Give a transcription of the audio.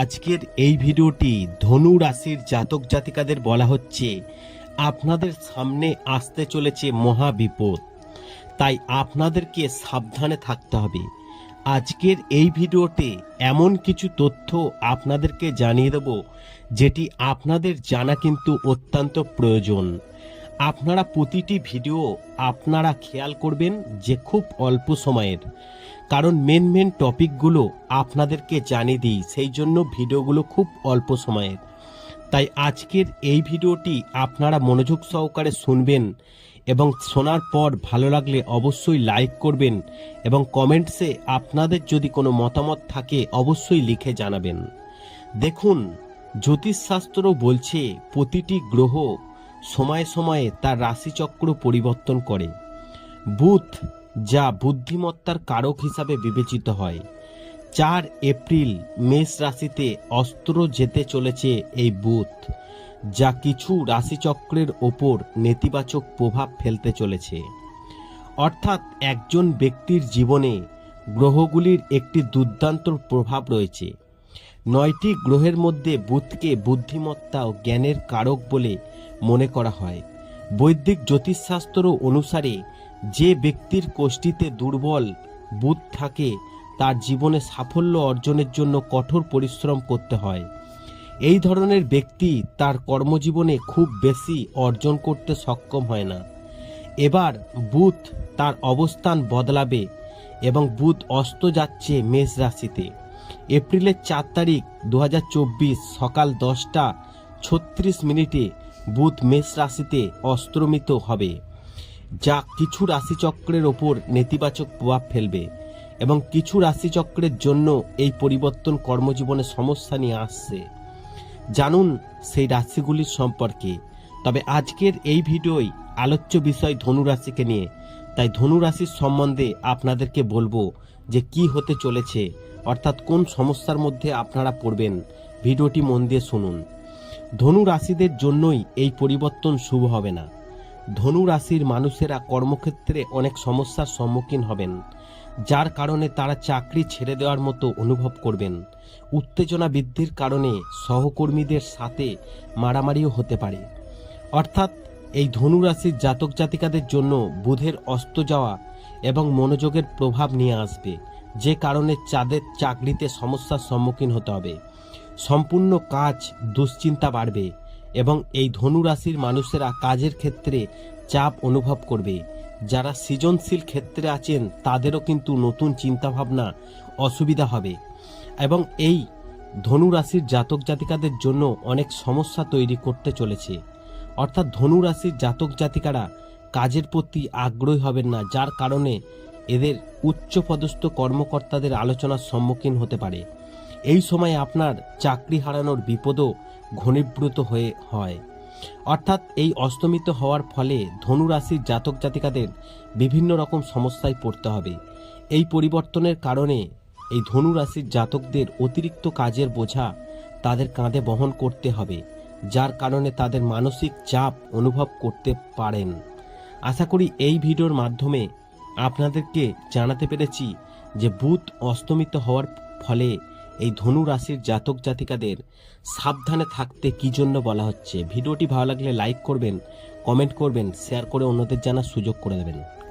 আজকের এই ভিডিওটি ধনু রাশির জাতক জাতিকাদের বলা হচ্ছে, আপনাদের সামনে আসতে চলেছে মহা বিপদ। তাই আপনাদেরকে সাবধানে থাকতে হবে। আজকের এই ভিডিওতে এমন কিছু তথ্য আপনাদেরকে জানিয়ে দেব, যেটি আপনাদের জানা কিন্তু অত্যন্ত প্রয়োজন। আপনারা প্রতিটি ভিডিও আপনারা খেয়াল করবেন যে খুব অল্প সময়ের। কারণ মেন মেন টপিকগুলো আপনাদেরকে জানিয়ে দিই, সেই জন্য ভিডিওগুলো খুব অল্প সময়ের। তাই আজকের এই ভিডিওটি আপনারা মনোযোগ সহকারে শুনবেন এবং শোনার পর ভালো লাগলে অবশ্যই লাইক করবেন এবং কমেন্টসে আপনাদের যদি কোনো মতামত থাকে অবশ্যই লিখে জানাবেন। দেখুন, জ্যোতিষশাস্ত্র বলছে, প্রতিটি গ্রহ সময়ে সময়ে তার রাশিচক্র পরিবর্তন করে। বুথ যা বুদ্ধিমত্তার কারক হিসাবে বিবেচিত হয়। চার এপ্রিল মেষ রাশিতে অস্ত্র যেতে চলেছে এই বুথ যা কিছু রাশিচক্রের ওপর নেতিবাচক প্রভাব ফেলতে চলেছে। অর্থাৎ একজন ব্যক্তির জীবনে গ্রহগুলির একটি দুর্দান্ত প্রভাব রয়েছে। নয়টি গ্রহের মধ্যে বুধকে বুদ্ধিমত্তা ও জ্ঞানের কারক বলে মনে করা হয়। বৈদিক জ্যোতিষশাস্ত্র অনুসারে যে ব্যক্তির কোষ্ঠীতে দুর্বল বুধ থাকে, তার জীবনে সাফল্য অর্জনের জন্য কঠোর পরিশ্রম করতে হয়। এই ধরনের ব্যক্তি তার কর্মজীবনে খুব বেশি অর্জন করতে সক্ষম হয় না। এবার বুধ তার অবস্থান বদলাবে এবং বুধ অস্ত যাচ্ছে মেষ রাশিতে। এপ্রিলের চার তারিখ দু হাজার চব্বিশ সকাল দশটা ছত্রিশ মিনিটে বুধ মেষ রাশিতে অস্ত্রমিত হবে, যা কিছু রাশিচক্রের ওপর নেতিবাচক প্রভাব ফেলবে এবং কিছু রাশিচক্রের জন্য এই পরিবর্তন কর্মজীবনে সমস্যা নিয়ে আসছে। জানুন সেই রাশিগুলির সম্পর্কে। তবে আজকের এই ভিডিওই আলোচ্য বিষয় ধনু রাশিকে নিয়ে। তাই ধনু রাশির সম্বন্ধে আপনাদেরকে বলব যে কি হতে চলেছে, অর্থাৎ কোন সমস্যার মধ্যে আপনারা পড়বেন। ভিডিওটি মন দিয়ে শুনুন। ধনু রাশিদের জন্যই এই পরিবর্তন শুভ হবে না। ধনু রাশির মানুষেরা কর্মক্ষেত্রে অনেক সমস্যার সম্মুখীন হবেন, যার কারণে তারা চাকরি ছেড়ে দেওয়ার মতো অনুভব করবেন। উত্তেজনা বৃদ্ধির কারণে সহকর্মীদের সাথে মারামারিও হতে পারে। অর্থাৎ এই ধনু রাশির জাতক জাতিকাদের জন্য বুধের অস্ত যাওয়া এবং মনোযোগের প্রভাব নিয়ে আসবে, যে কারণে চাঁদের চাকরিতে সমস্যার সম্মুখীন হতে হবে। সম্পূর্ণ কাজ দুশ্চিন্তা বাড়বে এবং এই ধনু রাশির মানুষেরা কাজের ক্ষেত্রে চাপ অনুভব করবে। যারা সৃজনশীল ক্ষেত্রে আছেন, তাদেরও কিন্তু নতুন চিন্তাভাবনা অসুবিধা হবে এবং এই ধনু রাশির জাতক জাতিকাদের জন্য অনেক সমস্যা তৈরি করতে চলেছে। অর্থাৎ ধনু রাশির জাতক জাতিকারা কাজের প্রতি আগ্রহী হবেন না, যার কারণে এদের উচ্চপদস্থ কর্মকর্তাদের আলোচনার সম্মুখীন হতে পারে। এই সময় আপনার চাকরি হারানোর বিপদও ঘনীভূত হয়ে হয়। অর্থাৎ এই অস্তমিত হওয়ার ফলে ধনু রাশির জাতক জাতিকাদের বিভিন্ন রকম সমস্যায় পড়তে হবে। এই পরিবর্তনের কারণে এই ধনু রাশির জাতকদের অতিরিক্ত কাজের বোঝা তাদের কাঁধে বহন করতে হবে, যার কারণে তাদের মানসিক চাপ অনুভব করতে পারেন। আশা করি এই ভিডিওর মাধ্যমে আপনাদেরকে জানাতে পেরেছি যে বুধ অস্তমিত হওয়ার ফলে এই ধনু রাশির জাতক জাতিকাদের সাবধানে থাকতে কি জন্য বলা হচ্ছে? ভিডিওটি ভালো লাগলে লাইক করবেন কমেন্ট করবেন শেয়ার করে অন্যদের জানার সুযোগ করে দেবেন।